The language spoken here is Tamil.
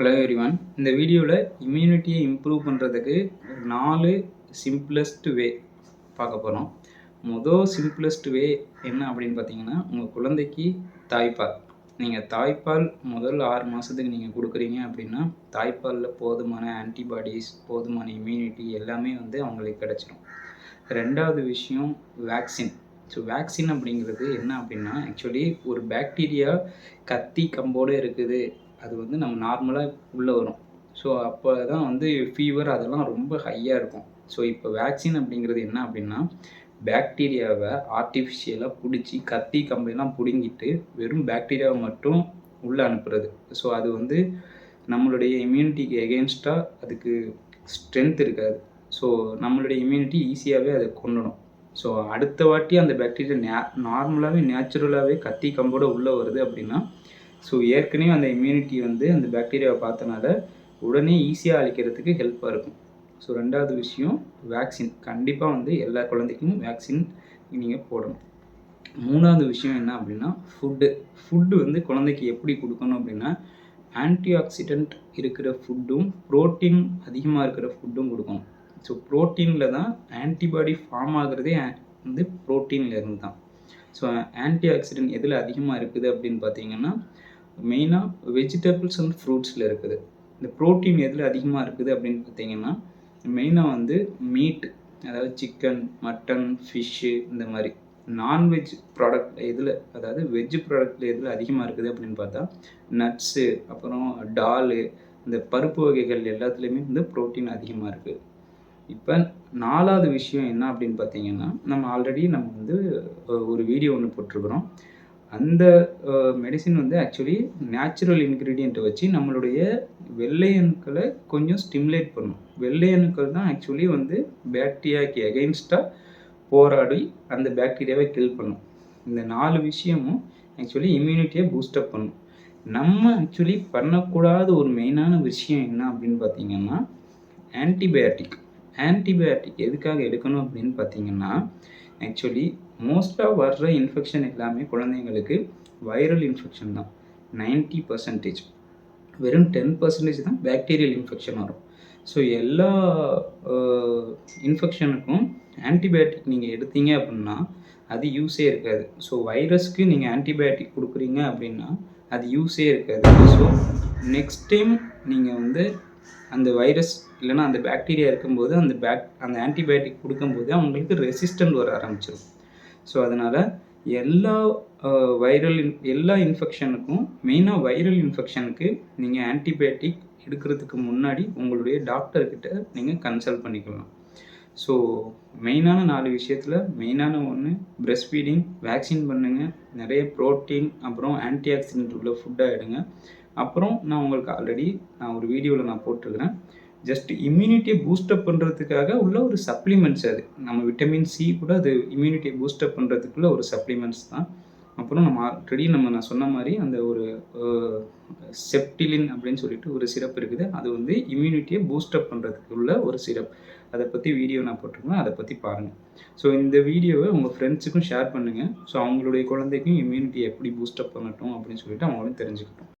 ஹலோ எவ்ரிவன் இந்த வீடியோவில் இம்யூனிட்டியை இம்ப்ரூவ் பண்ணுறதுக்கு நாலு சிம்பிளஸ்ட் வே பார்க்க போகிறோம் மொதல் சிம்பிளஸ்ட் வே என்ன அப்படின்னு பார்த்தீங்கன்னா உங்கள் குழந்தைக்கு தாய்ப்பால். நீங்கள் தாய்ப்பால் முதல் ஆறு மாதத்துக்கு நீங்கள் கொடுக்குறீங்க அப்படின்னா தாய்ப்பாலில் போதுமான ஆன்டிபாடிஸ் போதுமான இம்யூனிட்டி எல்லாமே வந்து அவங்களுக்கு கிடச்சிரும். ரெண்டாவது விஷயம் வேக்சின் ஸோ வேக்சின் அப்படிங்கிறது என்ன அப்படின்னா ஆக்சுவலி ஒரு பாக்டீரியா கத்தி கம்போடு இருக்குது. அது வந்து நம்ம நார்மலாக உள்ளே வரும். ஸோ அப்போ தான் வந்து ஃபீவர் அதெல்லாம் ரொம்ப ஹையாக இருக்கும். ஸோ இப்போ வேக்சின் அப்படிங்கிறது என்ன அப்படின்னா பாக்டீரியாவை ஆர்டிஃபிஷியலாக பிடிச்சி கத்தி கம்பெல்லாம் பிடுங்கிட்டு வெறும் பாக்டீரியாவை மட்டும் உள்ளே அனுப்புறது. ஸோ அது வந்து நம்மளுடைய இம்யூனிட்டிக்கு எகென்ஸ்டாக அதுக்கு ஸ்ட்ரென்த் இருக்காது. ஸோ நம்மளுடைய இம்யூனிட்டி ஈஸியாகவே அதை கொண்டுடும் ஸோ அடுத்த வாட்டி அந்த பாக்டீரியா நே நார்மலாகவே நேச்சுரலாகவே கத்தி கம்போட உள்ளே வருது அப்படின்னா ஸோ ஏற்கனவே அந்த இம்யூனிட்டி வந்து அந்த பாக்டீரியாவை பார்த்தனால உடனே ஈஸியாக அழிக்கிறதுக்கு ஹெல்ப்பாக இருக்கும். ஸோ ரெண்டாவது விஷயம் வேக்சின் கண்டிப்பாக வந்து எல்லா குழந்தைக்கும் வேக்சின் நீங்கள் போடணும். மூணாவது விஷயம் என்ன அப்படின்னா ஃபுட்டு ஃபுட்டு வந்து குழந்தைக்கு எப்படி கொடுக்கணும் அப்படின்னா ஆன்டி ஆக்சிடெண்ட் இருக்கிற ஃபுட்டும் ப்ரோட்டீன் அதிகமாக இருக்கிற ஃபுட்டும் கொடுக்கணும். ஸோ ப்ரோட்டீனில் தான் ஆன்டிபாடி ஃபார்ம் ஆகுறதே வந்து ப்ரோட்டீனில் இருந்து தான். ஸோ ஆன்டி ஆக்சிடென்ட் எதில் அதிகமாக இருக்குது அப்படின்னு பார்த்தீங்கன்னா மெயினாக வெஜிடபிள்ஸ் அண்ட் ஃப்ரூட்ஸில் இருக்குது. இந்த ப்ரோட்டீன் எதில் அதிகமாக இருக்குது அப்படின்னு பார்த்தீங்கன்னா மெயினாக வந்து மீட் அதாவது சிக்கன் மட்டன் ஃபிஷ்ஷு இந்த மாதிரி நான்வெஜ் ப்ராடக்ட் எதில் அதாவது வெஜ் ப்ராடக்ட்டில் எதில் அதிகமாக இருக்குது அப்படின்னு பார்த்தா நட்ஸு அப்புறம் டாலு இந்த பருப்பு வகைகள் எல்லாத்துலேயுமே வந்து ப்ரோட்டீன் அதிகமாக இருக்குது இப்போ நாலாவது விஷயம் என்ன அப்படின்னு பார்த்தீங்கன்னா நம்ம ஆல்ரெடி நம்ம வந்து ஒரு வீடியோ ஒன்று போட்டிருக்கிறோம். அந்த மெடிசின் வந்து ஆக்சுவலி நேச்சுரல் இன்க்ரீடியண்ட்டை வச்சு நம்மளுடைய வெள்ளையணுக்களை கொஞ்சம் ஸ்டிமுலேட் பண்ணும். வெள்ளையணுக்கள் தான் ஆக்சுவலி வந்து பேக்டீரியாவுக்கு எகெயின்ஸ்டாக போராடி அந்த பேக்டீரியாவை கில் பண்ணும். இந்த நாலு விஷயமும் ஆக்சுவலி இம்யூனிட்டியை பூஸ்டப் பண்ணும். நம்ம ஆக்சுவலி பண்ணக்கூடாத ஒரு மெயினான விஷயம் என்ன அப்படின்னு பார்த்தீங்கன்னா ஆன்டிபயாட்டிக் ஆன்டிபயோட்டிக் எதுக்காக எடுக்கணும் அப்படின்னு பார்த்தீங்கன்னா ஆக்சுவலி மோஸ்ட்டாக வர்ற இன்ஃபெக்ஷன் எல்லாமே குழந்தைங்களுக்கு வைரல் இன்ஃபெக்ஷன் தான். நைன்ட்டி பர்சன்டேஜ் வெறும் டென் பர்சன்டேஜ் தான் பேக்டீரியல் இன்ஃபெக்ஷன் வரும். ஸோ எல்லா இன்ஃபெக்ஷனுக்கும் ஆன்டிபயோட்டிக் நீங்கள் எடுத்தீங்க அப்படின்னா அது யூஸே இருக்காது. ஸோ வைரஸ்க்கு நீங்கள் ஆன்டிபயோட்டிக் கொடுக்குறீங்க அப்படின்னா அது யூஸே இருக்காது. ஸோ நெக்ஸ்ட் டைம் நீங்கள் வந்து அந்த வைரஸ் இல்லைன்னா அந்த பாக்டீரியா இருக்கும்போது அந்த பேக் அந்த ஆன்டிபயோட்டிக் கொடுக்கும்போது அவங்களுக்கு ரெசிஸ்டன்ட் வர ஆரம்பிச்சிடும் ஸோ அதனால் எல்லா வைரல் இன் எல்லா இன்ஃபெக்ஷனுக்கும் மெயினாக வைரல் இன்ஃபெக்ஷனுக்கு நீங்கள் ஆன்டிபயோட்டிக் எடுக்கிறதுக்கு முன்னாடி உங்களுடைய டாக்டர்கிட்ட நீங்கள் கன்சல்ட் பண்ணிக்கலாம். ஸோ மெயினான நாலு விஷயத்தில் மெயினான ஒன்று பிரெஸ்ட் ஃபீடிங் வேக்சின் பண்ணுங்கள் நிறைய ப்ரோட்டீன் அப்புறம் ஆன்டி ஆக்சிடென்ட் உள்ள ஃபுட்டாக எடுங்க. அப்புறம் நான் உங்களுக்கு ஆல்ரெடி நான் ஒரு வீடியோவில் நான் போட்டிருக்கிறேன். ஜஸ்ட் இம்யூனிட்டியை பூஸ்டப் பண்ணுறதுக்காக உள்ள ஒரு சப்ளிமெண்ட்ஸ் அது. நம்ம விட்டமின் சி கூட அது இம்யூனிட்டியை பூஸ்டப் பண்ணுறதுக்குள்ள ஒரு சப்ளிமெண்ட்ஸ் தான். அப்புறம் நம்ம ஆல்ரெடி நம்ம நான் சொன்ன மாதிரி அந்த ஒரு செப்டிலின் அப்படின்னு சொல்லிட்டு ஒரு சிரப் இருக்குது. அது வந்து இம்யூனிட்டியை பூஸ்டப் பண்ணுறதுக்கு உள்ள ஒரு சிரப் அதை பற்றி வீடியோ நான் போட்டிருக்கேன். அதை பற்றி பாருங்கள் ஸோ இந்த வீடியோவை உங்கள் ஃப்ரெண்ட்ஸுக்கும் ஷேர் பண்ணுங்கள் ஸோ அவங்களுடைய குழந்தைக்கும் இம்யூனிட்டி எப்படி பூஸ்டப் பண்ணட்டும் அப்படின்னு சொல்லிட்டு அவங்களும் தெரிஞ்சுக்கிட்டோம்.